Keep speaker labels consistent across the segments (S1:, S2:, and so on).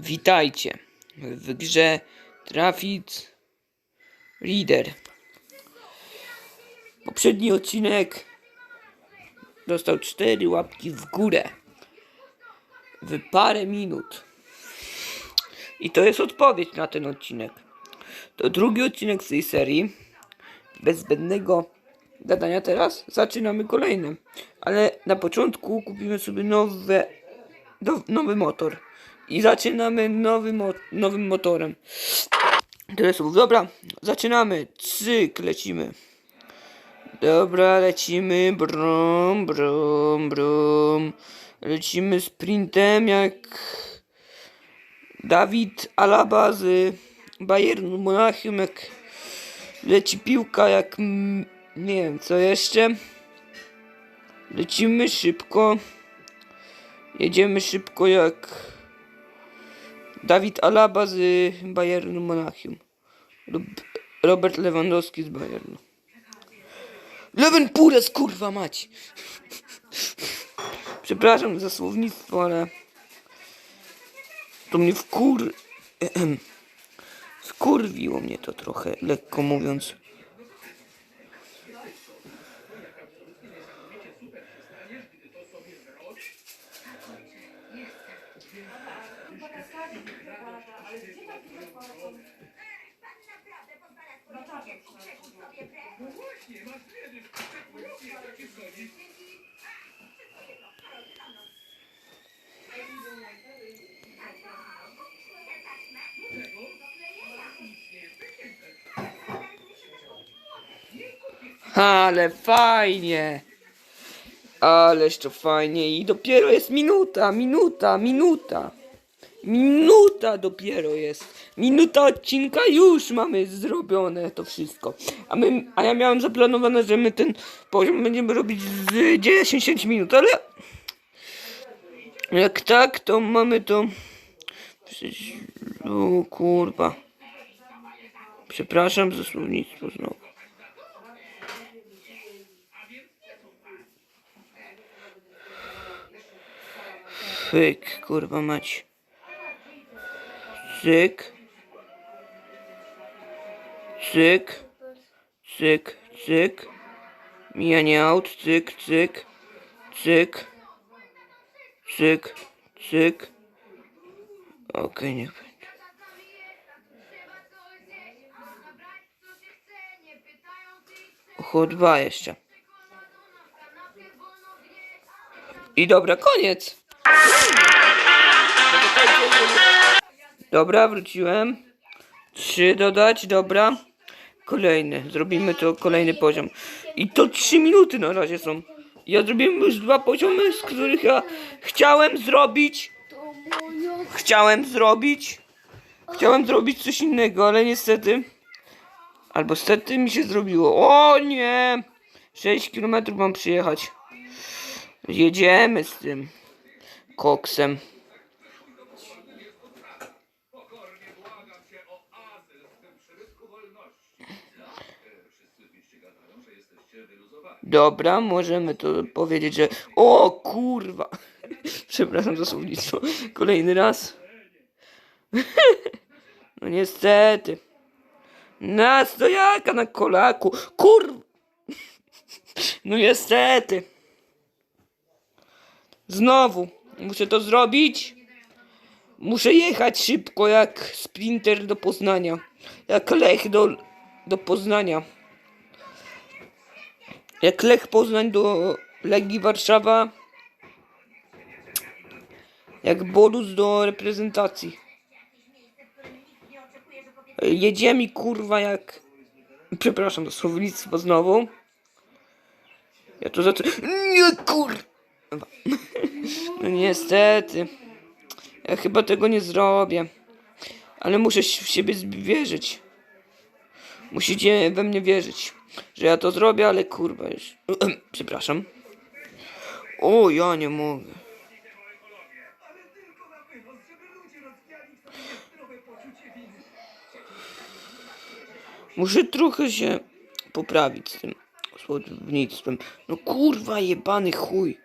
S1: Witajcie w grze Traffic Reader. Poprzedni odcinek dostał cztery łapki w górę w parę minut. I to jest odpowiedź na ten odcinek. To drugi odcinek z tej serii. Bez zbędnego gadania teraz zaczynamy kolejny. Ale na początku kupimy sobie nowe, nowy motor. I zaczynamy nowy mo nowym motorem. Tyle słów. Dobra, zaczynamy. Cyk, lecimy. Dobra, lecimy. Brum, brum, brum. Lecimy sprintem jak Dawid Alaba z Bayernu Monachium, jak leci piłka, jak nie wiem co jeszcze. Lecimy szybko. Jedziemy szybko jak Dawid Alaba z Bayernu Monachium. Robert Lewandowski z Bayernu. Lewen Pures, kurwa mać! Przepraszam za słownictwo, ale to mnie wkur... Wkurwiło mnie to trochę, lekko mówiąc. Ale fajnie! Ależ to fajnie i dopiero jest minuta, minuta, minuta. Minuta dopiero jest. Minuta odcinka już mamy zrobione to wszystko. A, my, a ja miałem zaplanowane, że my ten poziom będziemy robić z 10 minut, ale jak tak, to mamy to. Przecież, o kurwa. Przepraszam za słownictwo znowu. Fyk, kurwa mać. Cyk. Cyk. Cyk, cyk. Mijanie aut, cyk, cyk. Cyk. Cyk, cyk. Okej, niech będzie. Oho, dwa jeszcze. I dobra, koniec. Dobra, wróciłem. Trzy dodać, dobra. Kolejny, zrobimy to kolejny poziom. I to trzy minuty na razie są. Ja zrobiłem już dwa poziomy, z których ja chciałem zrobić. Chciałem zrobić. Chciałem zrobić coś innego, ale niestety. Albo stety mi się zrobiło. O nie! 6 km mam przyjechać. Jedziemy z tym koksem. Dobra, możemy to powiedzieć, że. O kurwa! Przepraszam za słownictwo. Kolejny raz. No niestety. Na stojaka na kolaku. Kur... No niestety. Znowu. Muszę to zrobić. Muszę jechać szybko jak sprinter do Poznania. Jak Lech do, do Poznania. Jak Lech Poznań do Legii Warszawa. Jak Bolus do reprezentacji. Jedziemy kurwa jak... Przepraszam za słownictwo znowu. Ja to zaczę... Nie kur... No niestety. Ja chyba tego nie zrobię. Ale muszę w siebie wierzyć. Musicie we mnie wierzyć, że ja to zrobię, ale kurwa już. Przepraszam. O, ja nie mogę. Muszę trochę się poprawić z tym słownictwem. No kurwa jebany chuj.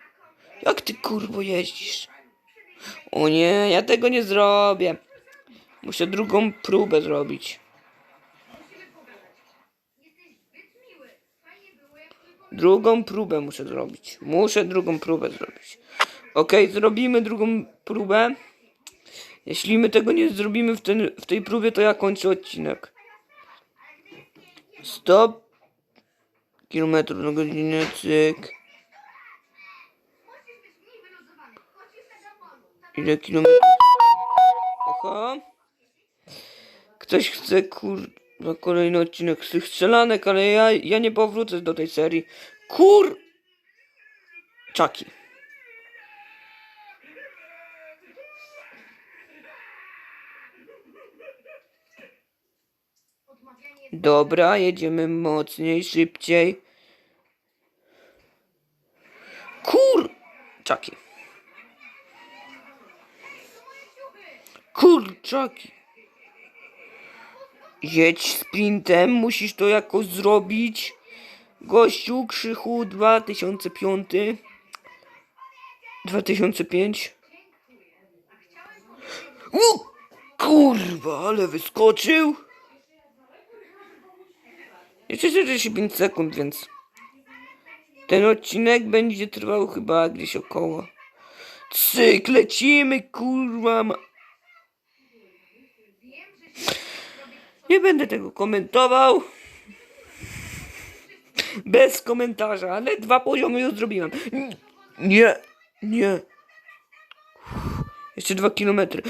S1: Jak ty kurwo jeździsz? O nie, ja tego nie zrobię. Muszę drugą próbę zrobić. Drugą próbę muszę zrobić. Muszę drugą próbę zrobić. Okej, zrobimy drugą próbę. Jeśli my tego nie zrobimy w, ten, w tej próbie, to ja kończę odcinek. Stop. Kilometrów na godzinę, cyk. Ile kilometrów? Aha. Ktoś chce kurwa kolejny odcinek z tych strzelanek, ale ja, ja nie powrócę do tej serii. Kur... Czaki. Dobra, jedziemy mocniej, szybciej. Kur... Czaki. Kurczaki. Jedź sprintem, musisz to jakoś zrobić. Gościu, Krzychu 2005. 2005. U, kurwa, ale wyskoczył. Jeszcze 45 sekund, więc ten odcinek będzie trwał chyba gdzieś około. Cyk, lecimy, kurwa. Nie będę tego komentował. Bez komentarza, ale dwa poziomy już zrobiłem. Nie, nie. Jeszcze dwa kilometry.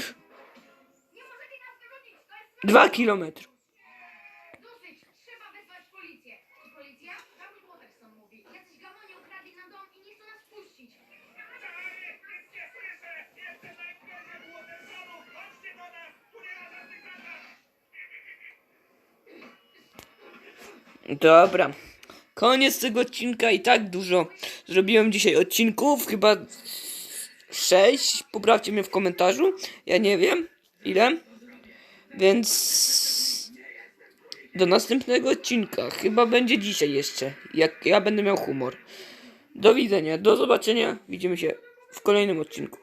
S1: Dwa kilometry. Dobra. Koniec tego odcinka i tak dużo zrobiłem dzisiaj odcinków, chyba sześć. Poprawcie mnie w komentarzu. Ja nie wiem ile. Więc do następnego odcinka. Chyba będzie dzisiaj jeszcze. Jak ja będę miał humor. Do widzenia, do zobaczenia. Widzimy się w kolejnym odcinku.